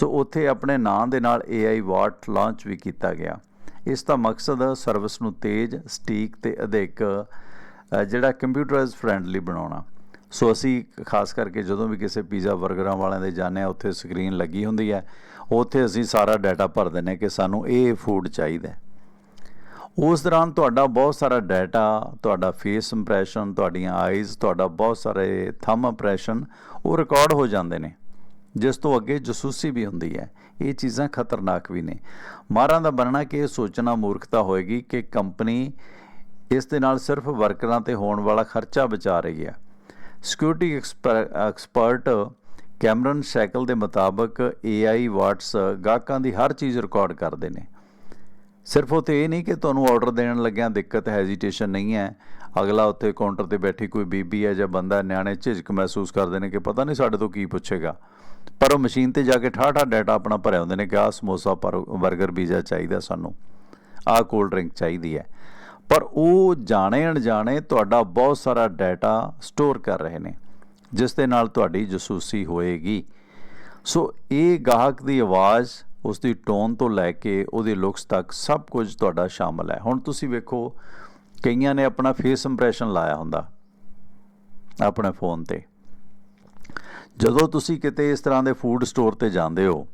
ਸੋ ਉੱਥੇ ਆਪਣੇ ਨਾਂ ਦੇ ਨਾਲ AI ਵਾਟ ਲਾਂਚ ਵੀ ਕੀਤਾ ਗਿਆ। ਇਸ ਦਾ ਮਕਸਦ ਸਰਵਿਸ ਨੂੰ ਤੇਜ਼, ਸਟੀਕ ਤੇ ਅਧਿਕ ਜਿਹੜਾ ਕੰਪਿਊਟਰਾਈਜ਼ ਫ੍ਰੈਂਡਲੀ ਬਣਾਉਣਾ। ਸੋ ਅਸੀਂ ਖਾਸ ਕਰਕੇ ਜਦੋਂ ਵੀ ਕਿਸੇ ਪੀਜ਼ਾ 버ਗਰਾਂ ਵਾਲਿਆਂ ਦੇ ਜਾਂਦੇ ਆ ਉੱਥੇ ਸਕਰੀਨ ਲੱਗੀ ਹੁੰਦੀ ਹੈ। ਉੱਥੇ ਅਸੀਂ ਸਾਰਾ ਡਾਟਾ ਭਰ ਦਿੰਦੇ ਹਾਂ ਕਿ ਸਾਨੂੰ ਇਹ ਫੂਡ ਚਾਹੀਦਾ ਉਸ ਦੌਰਾਨ ਤੁਹਾਡਾ ਬਹੁਤ ਸਾਰਾ ਡਾਟਾ ਤੁਹਾਡਾ ਫੇਸ ਇੰਪ੍ਰੈਸ਼ਨ ਤੁਹਾਡੀਆਂ ਆਈਜ਼ ਤੁਹਾਡਾ ਬਹੁਤ ਸਾਰੇ ਥੰਮ ਇੰਪ੍ਰੈਸ਼ਨ ਉਹ ਰਿਕਾਰਡ ਹੋ ਜਾਂਦੇ ਨੇ। ਜਿਸ ਤੋਂ ਅੱਗੇ ਜਸੂਸੀ ਵੀ ਹੁੰਦੀ ਹੈ। ਇਹ ਚੀਜ਼ਾਂ ਖਤਰਨਾਕ ਵੀ ਨੇ। ਮਾਰਾਂ ਦਾ ਬਣਨਾ ਕਿ ਇਹ ਸੋਚਣਾ ਮੂਰਖਤਾ ਹੋਏਗੀ ਕਿ ਕੰਪਨੀ ਇਸ ਦੇ ਨਾਲ ਸਿਰਫ ਵਰਕਰਾਂ ਤੇ ਹੋਣ ਵਾਲਾ ਖਰਚਾ ਬਚਾ ਰਹੀ ਹੈ। ਸਿਕਿਉਰਿਟੀ ਐਕਸਪਰਟ ਕੈਮਰਨ ਸ਼ੈਕਲ ਦੇ ਮੁਤਾਬਕ AI ਵਾਟਸ ਗਾਹਕਾਂ ਦੀ ਹਰ ਚੀਜ਼ ਰਿਕਾਰਡ ਕਰਦੇ ਨੇ। ਸਿਰਫ ਉੱਥੇ ਇਹ ਨਹੀਂ ਕਿ ਤੁਹਾਨੂੰ ਆਰਡਰ ਦੇਣ ਲੱਗਿਆਂ ਦਿੱਕਤ ਹੈਜ਼ਿਟੇਸ਼ਨ ਨਹੀਂ ਹੈ। ਅਗਲਾ ਉੱਥੇ ਕਾਊਂਟਰ ਤੇ ਬੈਠੀ ਕੋਈ ਬੀਬੀ ਹੈ ਜਾਂ ਬੰਦਾ ਨਿਆਣੇ ਝਿਜਕ ਮਹਿਸੂਸ ਕਰਦੇ ਨੇ ਕਿ ਪਤਾ ਨਹੀਂ ਸਾਡੇ ਤੋਂ ਕੀ ਪੁੱਛੇਗਾ। ਪਰ ਉਹ ਮਸ਼ੀਨ ਤੇ ਜਾ ਕੇ ਠਾਠਾ ਡਾਟਾ ਆਪਣਾ ਭਰਿਆ ਹੁੰਦੇ ਨੇ ਕਿ ਆਹ ਸਮੋਸਾ ਪਰ 버ਗਰ ਪੀਜ਼ਾ ਚਾਹੀਦਾ ਸਾਨੂੰ, ਆਹ ਕੋਲਡ ਡਰਿੰਕ ਚਾਹੀਦੀ ਹੈ। ਪਰ ਉਹ ਜਾਣੇ ਅਣਜਾਣੇ ਤੁਹਾਡਾ ਬਹੁਤ ਸਾਰਾ ਡਾਟਾ ਸਟੋਰ ਕਰ ਰਹੇ ਨੇ, ਜਿਸ ਦੇ ਨਾਲ ਤੁਹਾਡੀ ਜਸੂਸੀ ਹੋਏਗੀ। ਸੋ ਇਹ ਗਾਹਕ ਦੀ ਆਵਾਜ਼, ਉਸ ਦੀ ਟੋਨ ਤੋਂ ਲੈ ਕੇ ਉਹਦੇ ਲੁਕਸ ਤੱਕ ਸਭ ਕੁਝ ਤੁਹਾਡਾ ਸ਼ਾਮਲ ਹੈ। ਹੁਣ ਤੁਸੀਂ ਵੇਖੋ, ਕਈਆਂ ਨੇ ਆਪਣਾ ਫੇਸ ਇੰਪ੍ਰੈਸ਼ਨ ਲਾਇਆ ਹੁੰਦਾ, ਆਪਣੇ ਫੋਨ ਤੇ। ਜਦੋਂ ਤੁਸੀਂ ਕਿਤੇ ਇਸ ਤਰ੍ਹਾਂ ਦੇ ਫੂਡ ਸਟੋਰ ਤੇ ਜਾਂਦੇ ਹੋ,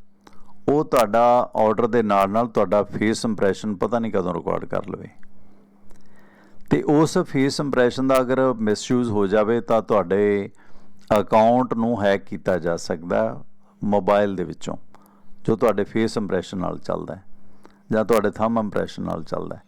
ਉਹ ਤੁਹਾਡਾ ਆਰਡਰ ਦੇ ਨਾਲ ਨਾਲ ਤੁਹਾਡਾ ਫੇਸ ਇੰਪ੍ਰੈਸ਼ਨ ਪਤਾ ਨਹੀਂ ਕਦੋਂ ਰਿਕਾਰਡ ਕਰ ਲਵੇ। ਤੇ ਉਸ ਫੇਸ ਇੰਪ੍ਰੈਸ਼ਨ ਦਾ ਅਗਰ ਮਿਸਯੂਜ਼ ਹੋ ਜਾਵੇ ਤਾਂ ਤੁਹਾਡੇ ਅਕਾਊਂਟ ਨੂੰ ਹੈਕ ਕੀਤਾ ਜਾ ਸਕਦਾ ਮੋਬਾਈਲ ਦੇ ਵਿੱਚੋਂ, ਜੋ ਤੁਹਾਡੇ ਫੇਸ ਇੰਪ੍ਰੈਸ਼ਨ ਨਾਲ ਚੱਲਦਾ ਹੈ ਜਾਂ ਤੁਹਾਡੇ ਥੰਮ ਇੰਪ੍ਰੈਸ਼ਨ ਨਾਲ ਚੱਲਦਾ ਹੈ।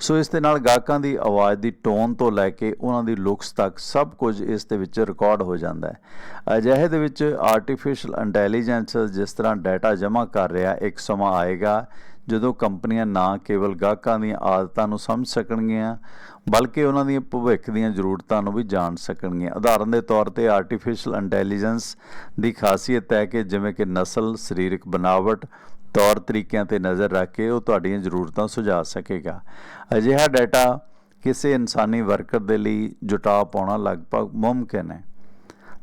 ਸੋ ਇਸ ਦੇ ਨਾਲ ਗਾਹਕਾਂ ਦੀ ਆਵਾਜ਼ ਦੀ ਟੋਨ ਤੋਂ ਲੈ ਕੇ ਉਹਨਾਂ ਦੀ ਲੁਕਸ ਤੱਕ ਸਭ ਕੁਝ ਇਸ ਦੇ ਵਿੱਚ ਰਿਕਾਰਡ ਹੋ ਜਾਂਦਾ ਹੈ। ਅਜਿਹੇ ਦੇ ਵਿੱਚ ਆਰਟੀਫੀਸ਼ੀਅਲ ਇੰਟੈਲੀਜੈਂਸ ਜਿਸ ਤਰ੍ਹਾਂ ਡਾਟਾ ਜਮ੍ਹਾਂ ਕਰ ਰਿਹਾ, ਇੱਕ ਸਮਾਂ ਆਏਗਾ ਜਦੋਂ ਕੰਪਨੀਆਂ ਨਾ ਕੇਵਲ ਗਾਹਕਾਂ ਦੀਆਂ ਆਦਤਾਂ ਨੂੰ ਸਮਝ ਸਕਣਗੀਆਂ, ਬਲਕਿ ਉਹਨਾਂ ਦੀਆਂ ਭਵਿੱਖ ਦੀਆਂ ਜ਼ਰੂਰਤਾਂ ਨੂੰ ਵੀ ਜਾਣ ਸਕਣਗੀਆਂ। ਉਦਾਹਰਨ ਦੇ ਤੌਰ ਤੇ ਆਰਟੀਫੀਸ਼ੀਅਲ ਇੰਟੈਲੀਜੈਂਸ ਦੀ ਖਾਸੀਅਤ ਹੈ ਕਿ ਜਿਵੇਂ ਕਿ ਨਸਲ, ਸਰੀਰਕ ਬਣਾਵਟ ਤੌਰ ਤਰੀਕਿਆਂ ਤੇ ਨਜ਼ਰ ਰੱਖ ਕੇ ਉਹ ਤੁਹਾਡੀਆਂ ਜ਼ਰੂਰਤਾਂ ਸੁਝਾ ਸਕੇਗਾ। ਅਜਿਹਾ ਡਾਟਾ ਕਿਸੇ ਇਨਸਾਨੀ ਵਰਕਰ ਦੇ ਲਈ ਜੁਟਾ ਪਾਉਣਾ ਲਗਭਗ ਮੁਮਕਿਨ ਹੈ।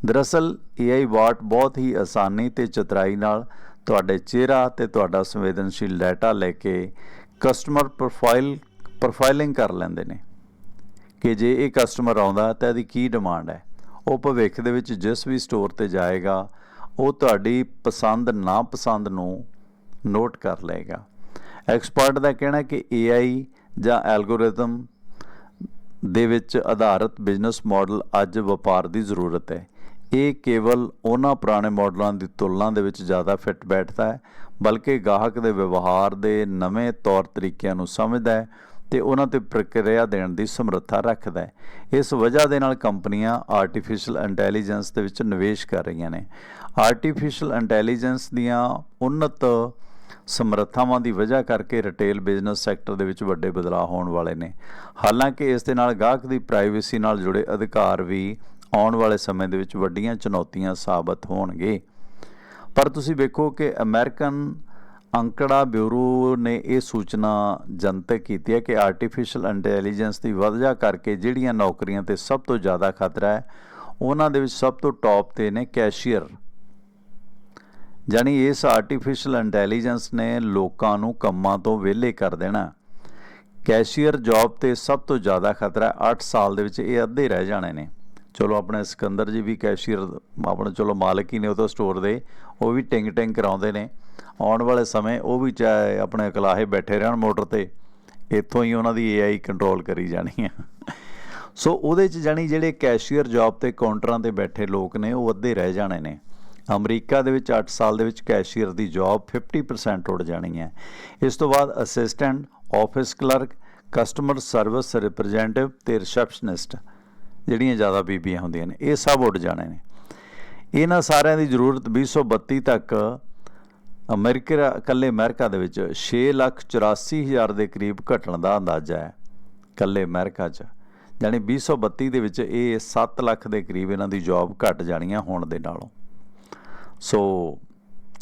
ਦਰਅਸਲ AI ਵਾਟ ਬਹੁਤ ਹੀ ਆਸਾਨੀ ਤੇ ਚਤਰਾਈ ਨਾਲ ਤੁਹਾਡੇ ਚਿਹਰਾ ਤੇ ਤੁਹਾਡਾ ਸੰਵੇਦਨਸ਼ੀਲ ਡਾਟਾ ਲੈ ਕੇ ਕਸਟਮਰ ਪ੍ਰੋਫਾਈਲ ਪ੍ਰੋਫਾਈਲਿੰਗ ਕਰ ਲੈਂਦੇ ਨੇ। ਕਿ ਜੇ ਇਹ ਕਸਟਮਰ ਆਉਂਦਾ ਤਾਂ ਇਹਦੀ ਕੀ ਡਿਮਾਂਡ ਹੈ? ਉਹ ਭਵਿੱਖ ਦੇ ਵਿੱਚ ਜਿਸ ਵੀ ਸਟੋਰ ਤੇ ਜਾਏਗਾ, ਉਹ ਤੁਹਾਡੀ ਪਸੰਦ ਨਾ ਪਸੰਦ ਨੂੰ ਨੋਟ ਕਰ ਲਏਗਾ। ਐਕਸਪਰਟ ਦਾ ਕਹਿਣਾ ਹੈ ਕਿ AI ਜਾਂ ਐਲਗੋਰਿਥਮ ਦੇ ਵਿੱਚ ਆਧਾਰਿਤ ਬਿਜ਼ਨਸ ਮਾਡਲ ਅੱਜ ਵਪਾਰ ਦੀ ਜ਼ਰੂਰਤ ਹੈ। ਇਹ ਕੇਵਲ ਉਹਨਾਂ ਪੁਰਾਣੇ ਮਾਡਲਾਂ ਦੀ ਤੁਲਨਾ ਦੇ ਵਿੱਚ ਜ਼ਿਆਦਾ ਫਿੱਟ ਬੈਠਦਾ ਹੈ, ਬਲਕਿ ਗਾਹਕ ਦੇ ਵਿਵਹਾਰ ਦੇ ਨਵੇਂ ਤੌਰ ਤਰੀਕਿਆਂ ਨੂੰ ਸਮਝਦਾ ਹੈ ਤੇ ਉਹਨਾਂ ਤੇ ਪ੍ਰਕਿਰਿਆ ਦੇਣ ਦੀ ਸਮਰੱਥਾ ਰੱਖਦਾ ਹੈ। ਇਸ ਵਜ੍ਹਾ ਦੇ ਨਾਲ ਕੰਪਨੀਆਂ ਆਰਟੀਫੀਸ਼ੀਅਲ ਇੰਟੈਲੀਜੈਂਸ ਦੇ ਵਿੱਚ ਨਿਵੇਸ਼ ਕਰ ਰਹੀਆਂ ਨੇ। ਆਰਟੀਫੀਸ਼ੀਅਲ ਇੰਟੈਲੀਜੈਂਸ ਦੀਆਂ ਉન્નਤ ਸਮਰੱਥਾਵਾਂ ਦੀ ਵਜ੍ਹਾ ਕਰਕੇ ਰਿਟੇਲ ਬਿਜ਼ਨਸ ਸੈਕਟਰ ਦੇ ਵਿੱਚ ਵੱਡੇ ਬਦਲਾਅ ਹੋਣ ਵਾਲੇ ਨੇ। ਹਾਲਾਂਕਿ ਇਸ ਦੇ ਨਾਲ ਗਾਹਕ ਦੀ ਪ੍ਰਾਈਵੇਸੀ ਨਾਲ ਜੁੜੇ ਅਧਿਕਾਰ ਵੀ ਆਉਣ ਵਾਲੇ ਸਮੇਂ ਦੇ ਵਿੱਚ ਵੱਡੀਆਂ ਚੁਣੌਤੀਆਂ ਸਾਬਤ ਹੋਣਗੇ। ਪਰ ਤੁਸੀਂ ਵੇਖੋ ਕਿ ਅਮਰੀਕਨ ਅੰਕੜਾ ਬਿਊਰੋ ਨੇ ਇਹ ਸੂਚਨਾ ਜਨਤਕ ਕੀਤੀ ਹੈ ਕਿ ਆਰਟੀਫੀਸ਼ੀਅਲ ਇੰਟੈਲੀਜੈਂਸ ਦੀ ਵਜ੍ਹਾ ਕਰਕੇ ਜਿਹੜੀਆਂ ਨੌਕਰੀਆਂ ਤੇ ਸਭ ਤੋਂ ਜ਼ਿਆਦਾ ਖਤਰਾ ਹੈ, ਉਹਨਾਂ ਦੇ ਵਿੱਚ ਸਭ ਤੋਂ ਟੌਪ ਤੇ ਨੇ ਕੈਸ਼ੀਅਰ ਜਾਨੀ ਇਸ ਆਰਟੀਫੀਸ਼ੀਅਲ ਇੰਟੈਲੀਜੈਂਸ ਨੇ ਲੋਕਾਂ ਨੂੰ ਕੰਮਾਂ ਤੋਂ ਵਿਹਲੇ ਕਰ ਦੇਣਾ। ਕੈਸ਼ੀਅਰ ਜੌਬ ਤੇ ਸਭ ਤੋਂ ਜ਼ਿਆਦਾ ਖਤਰਾ ਹੈ 8 ਸਾਲ ਦੇ ਵਿੱਚ ਇਹ ਅੱਧੇ ਰਹਿ ਜਾਣੇ ਨੇ। ਚਲੋ ਆਪਣੇ ਸਿਕੰਦਰ ਜੀ ਵੀ ਕੈਸ਼ੀਅਰ, ਆਪਣੇ ਚਲੋ ਮਾਲਕ ਹੀ ਨੇ ਉਹ ਤਾਂ ਸਟੋਰ ਦੇ, ਉਹ ਵੀ ਟਿੰਗ ਟਿੰਗ ਕਰਾਉਂਦੇ ਨੇ। ਆਉਣ ਵਾਲੇ ਸਮੇਂ ਉਹ ਵੀ ਚਾਹੇ ਆਪਣੇ ਕਲਾਹੇ ਬੈਠੇ ਰਹਿਣ ਮੋਟਰ ਤੇ, ਇੱਥੋਂ ਹੀ ਉਹਨਾਂ ਦੀ AI ਕੰਟਰੋਲ ਕਰੀ ਜਾਣੀ ਆ। ਸੋ ਉਹਦੇ ਚ ਜਾਨੀ ਜਿਹੜੇ ਕੈਸ਼ੀਅਰ ਜੌਬ ਤੇ ਕਾਊਂਟਰਾਂ ਤੇ ਬੈਠੇ ਲੋਕ ਨੇ, ਉਹ ਅੱਧੇ ਰਹਿ ਜਾਣੇ ਨੇ। ਅਮਰੀਕਾ ਦੇ ਵਿੱਚ 8 ਸਾਲ ਦੇ ਵਿੱਚ ਕੈਸ਼ੀਅਰ ਦੀ ਜੌਬ 50% ਉੱਡ ਜਾਣੀ ਹੈ। ਇਸ ਤੋਂ ਬਾਅਦ assistant, office clerk, customer service representative ਤੇ ਰਿਸੈਪਸ਼ਨਿਸਟ ਜਿਹੜੀਆਂ ਜ਼ਿਆਦਾ ਬੀਬੀਆਂ ਹੁੰਦੀਆਂ ਨੇ, ਇਹ ਸਭ ਉੱਡ ਜਾਣੇ ਨੇ। ਇਹਨਾਂ ਸਾਰਿਆਂ ਦੀ ਜ਼ਰੂਰਤ 2032 ਤੱਕ ਅਮਰੀਕਾ, ਇਕੱਲੇ ਅਮਰੀਕਾ ਦੇ ਵਿੱਚ 6 ਲੱਖ 84 ਹਜ਼ਾਰ ਦੇ ਕਰੀਬ ਘਟਣ ਦਾ ਅੰਦਾਜ਼ਾ ਹੈ ਕੱਲੇ ਅਮਰੀਕਾ 'ਚ। ਯਾਨੀ 2032 ਦੇ ਵਿੱਚ ਇਹ 7 ਲੱਖ ਦੇ ਕਰੀਬ ਇਹਨਾਂ ਦੀ ਜੌਬ ਘਟ ਜਾਣੀਆਂ ਹੋਣ ਦੇ ਨਾਲੋਂ। ਸੋ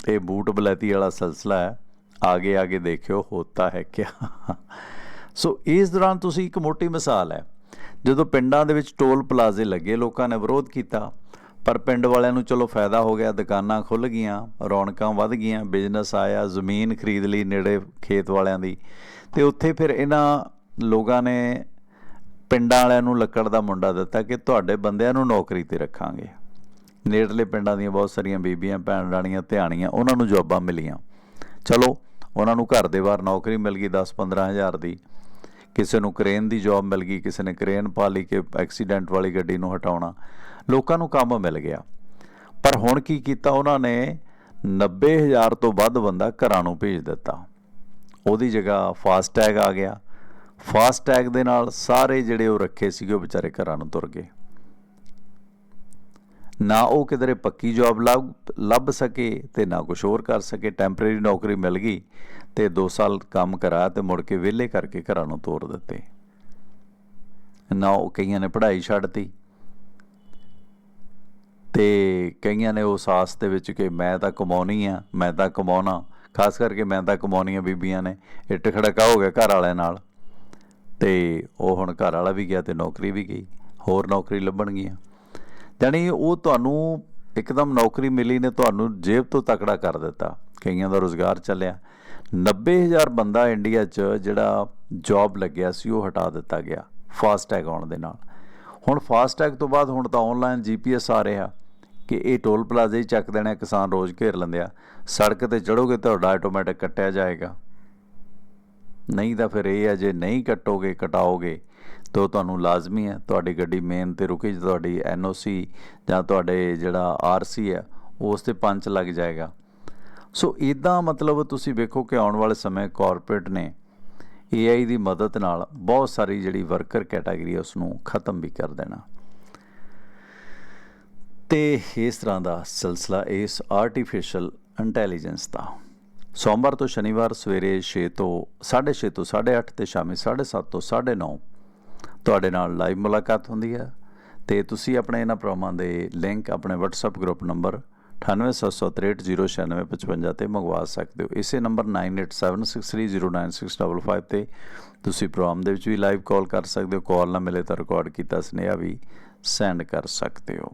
ਇਹ ਬੂਟ ਬਲੈਤੀ ਵਾਲਾ ਸਿਲਸਿਲਾ ਹੈ। ਆਗੇ ਆਗੇ ਦੇਖਿਓ, ਹੋਤਾ ਹੈ ਕਿਆ। ਸੋ ਇਸ ਦੌਰਾਨ ਤੁਸੀਂ ਇੱਕ ਮੋਟੀ ਮਿਸਾਲ ਹੈ। ਜਦੋਂ ਪਿੰਡਾਂ ਦੇ ਵਿੱਚ ਟੋਲ ਪਲਾਜ਼ੇ ਲੱਗੇ, ਲੋਕਾਂ ਨੇ ਵਿਰੋਧ ਕੀਤਾ, ਪਰ ਪਿੰਡ ਵਾਲਿਆਂ ਨੂੰ ਚਲੋ ਫਾਇਦਾ ਹੋ ਗਿਆ, ਦੁਕਾਨਾਂ ਖੁੱਲ ਗਈਆਂ, ਰੌਣਕਾਂ ਵੱਧ ਗਈਆਂ, ਬਿਜ਼ਨਸ ਆਇਆ, ਜ਼ਮੀਨ ਖਰੀਦ ਲਈ ਨੇੜੇ ਖੇਤ ਵਾਲਿਆਂ ਦੀ। ਤੇ ਉੱਥੇ ਫਿਰ ਇਹਨਾਂ ਲੋਕਾਂ ਨੇ ਪਿੰਡਾਂ ਵਾਲਿਆਂ ਨੂੰ ਲੱਕੜ ਦਾ ਮੁੰਡਾ ਦਿੱਤਾ ਕਿ ਤੁਹਾਡੇ ਬੰਦਿਆਂ ਨੂੰ ਨੌਕਰੀ ਤੇ ਰੱਖਾਂਗੇ। ਨੇੜਲੇ ਪਿੰਡਾਂ ਦੀਆਂ ਬਹੁਤ ਸਾਰੀਆਂ ਬੀਬੀਆਂ, ਭੈਣ ਰਾਣੀਆਂ, ਧਿਆਣੀਆਂ, ਉਹਨਾਂ ਨੂੰ ਜੌਬਾਂ ਮਿਲੀਆਂ। ਚਲੋ, ਉਹਨਾਂ ਨੂੰ ਘਰ ਦੇ ਬਾਹਰ ਨੌਕਰੀ ਮਿਲ ਗਈ 10-15 ਹਜ਼ਾਰ ਦੀ। ਕਿਸੇ ਨੂੰ ਕਰੇਨ ਦੀ ਜੌਬ ਮਿਲ ਗਈ, ਕਿਸੇ ਨੇ ਕਰੇਨ ਪਾ ਲਈ ਕਿ ਐਕਸੀਡੈਂਟ ਵਾਲੀ ਗੱਡੀ ਨੂੰ ਹਟਾਉਣਾ। ਲੋਕਾਂ ਨੂੰ ਕੰਮ ਮਿਲ ਗਿਆ। ਪਰ ਹੁਣ ਕੀ ਕੀਤਾ ਉਹਨਾਂ ਨੇ? 90000 ਤੋਂ ਵੱਧ ਬੰਦਾ ਘਰਾਂ ਨੂੰ ਭੇਜ ਦਿੱਤਾ। ਉਹਦੀ ਜਗ੍ਹਾ ਫਾਸਟ ਟੈਗ ਆ ਗਿਆ। ਫਾਸਟ ਟੈਗ ਦੇ ਨਾਲ ਸਾਰੇ ਜਿਹੜੇ ਉਹ ਰੱਖੇ ਸੀਗੇ, ਉਹ ਵਿਚਾਰੇ ਘਰਾਂ ਨੂੰ ਤੁਰ ਗਏ। ਨਾ ਉਹ ਕਿਧਰੇ ਪੱਕੀ ਜੌਬ ਲੱਭ ਲੱਭ ਸਕੇ ਤੇ ਨਾ ਕੁਝ ਹੋਰ ਕਰ ਸਕੇ ਟੈਂਪਰੇਰੀ ਨੌਕਰੀ ਮਿਲ ਗਈ ਤੇ 2 ਸਾਲ ਕੰਮ ਕਰਾ ਤੇ ਮੁੜ ਕੇ ਵਿਹਲੇ ਕਰਕੇ ਘਰਾਂ ਨੂੰ ਤੋਰ ਦਿੱਤੇ। ਨਾ ਉਹ ਕਈਆਂ ਨੇ ਪੜ੍ਹਾਈ ਛੱਡਤੀ ਤੇ। ਕਈਆਂ ਨੇ ਉਸ ਆਸ ਦੇ ਵਿੱਚ ਕਿ ਮੈਂ ਤਾਂ ਕਮਾਉਣੀ ਆ, ਮੈਂ ਤਾਂ ਕਮਾਉਣਾ, ਖਾਸ ਕਰਕੇ ਮੈਂ ਤਾਂ ਕਮਾਉਣੀ ਆ ਬੀਬੀਆਂ ਨੇ, ਇੱਟ ਖੜਕਾ ਹੋ ਗਿਆ ਘਰ ਵਾਲਿਆਂ ਨਾਲ। ਤੇ ਉਹ ਹੁਣ ਘਰ ਵਾਲਾ ਵੀ ਗਿਆ ਤੇ ਨੌਕਰੀ ਵੀ ਗਈ, ਹੋਰ ਨੌਕਰੀ ਲੱਭਣਗੀਆਂ। ਜਾਣੀ ਉਹ ਤੁਹਾਨੂੰ ਇੱਕਦਮ ਨੌਕਰੀ ਮਿਲੀ ਨੇ, ਤੁਹਾਨੂੰ ਜੇਬ ਤੋਂ ਤਕੜਾ ਕਰ ਦਿੱਤਾ। ਕਈਆਂ ਦਾ ਰੋਜ਼ਗਾਰ ਚੱਲਿਆ। 90000 ਬੰਦਾ ਇੰਡੀਆ 'ਚ ਜਿਹੜਾ ਜੌਬ ਲੱਗਿਆ ਸੀ, ਉਹ ਹਟਾ ਦਿੱਤਾ ਗਿਆ ਫਾਸਟੈਗ ਆਉਣ ਦੇ ਨਾਲ। ਹੁਣ ਫਾਸਟੈਗ ਤੋਂ ਬਾਅਦ ਹੁਣ ਤਾਂ ਆਨਲਾਈਨ ਜੀਪੀਐਸ ਆ ਰਿਹਾ ਕਿ ਇਹ ਟੋਲ ਪਲਾਜ਼ੇ ਹੀ ਚੱਕ ਦੇਣਾ, ਕਿਸਾਨ ਰੋਜ਼ ਘੇਰ ਲੈਂਦੇ ਆ। ਸੜਕ ਤੇ ਚੜੋਗੇ ਤੁਹਾਡਾ ਆਟੋਮੈਟਿਕ ਕੱਟਿਆ ਜਾਏਗਾ। ਨਹੀਂ ਤਾਂ ਫਿਰ ਇਹ ਆ, ਜੇ ਨਹੀਂ ਕੱਟੋਗੇ, ਕਟਾਓਗੇ ਤਾਂ ਤੁਹਾਨੂੰ ਲਾਜ਼ਮੀ ਹੈ, ਤੁਹਾਡੀ ਗੱਡੀ ਮੇਨ ਤੇ ਰੁਕੀ ਤੁਹਾਡੀ ਐਨਓਸੀ ਜਾਂ ਤੁਹਾਡੇ ਜਿਹੜਾ ਆਰਸੀ ਹੈ ਉਸ ਤੇ ਪੰਚ ਲੱਗ ਜਾਏਗਾ। ਸੋ ਇਦਾਂ ਮਤਲਬ ਤੁਸੀਂ ਵੇਖੋ ਕਿ ਆਉਣ ਵਾਲੇ ਸਮੇਂ ਕਾਰਪੋਰੇਟ ਨੇ AI ਦੀ ਮਦਦ ਨਾਲ ਬਹੁਤ ਸਾਰੀ ਜਿਹੜੀ ਵਰਕਰ ਕੈਟਾਗਰੀ ਹੈ ਉਸ ਨੂੰ ਖਤਮ ਵੀ ਕਰ ਦੇਣਾ। ਤੇ ਇਸ ਤਰ੍ਹਾਂ ਦਾ ਸਿਲਸਿਲਾ ਇਸ ਆਰਟੀਫੀਸ਼ੀਅਲ ਇੰਟੈਲੀਜੈਂਸ ਦਾ। ਸੋਮਵਾਰ ਤੋਂ ਸ਼ਨੀਵਾਰ ਸਵੇਰੇ 6 ਤੋਂ 6:30 ਤੋਂ 8:30 ਤੇ ਸ਼ਾਮੀ 7:30 ਤੋਂ 9:30 ਤੁਹਾਡੇ ਨਾਲ ਲਾਈਵ ਮੁਲਾਕਾਤ ਹੁੰਦੀ ਹੈ। ਤੇ ਤੁਸੀਂ ਆਪਣੇ ਇਹਨਾਂ ਪ੍ਰੋਗਰਾਮਾਂ ਦੇ ਲਿੰਕ ਆਪਣੇ WhatsApp ਗਰੁੱਪ ਨੰਬਰ 9876309655 ਤੇ ਮੰਗਵਾ ਸਕਦੇ ਹੋ। ਇਸੇ ਨੰਬਰ 9876309655 ਤੇ ਤੁਸੀਂ ਪ੍ਰੋਗਰਾਮ ਦੇ ਵਿੱਚ ਵੀ ਲਾਈਵ ਕਾਲ ਕਰ ਸਕਦੇ ਹੋ। ਕਾਲ ਨਾ ਮਿਲੇ ਤਾਂ ਰਿਕਾਰਡ ਕੀਤਾ ਸੁਨੇਹਾ ਵੀ ਸੈਂਡ ਕਰ ਸਕਦੇ ਹੋ।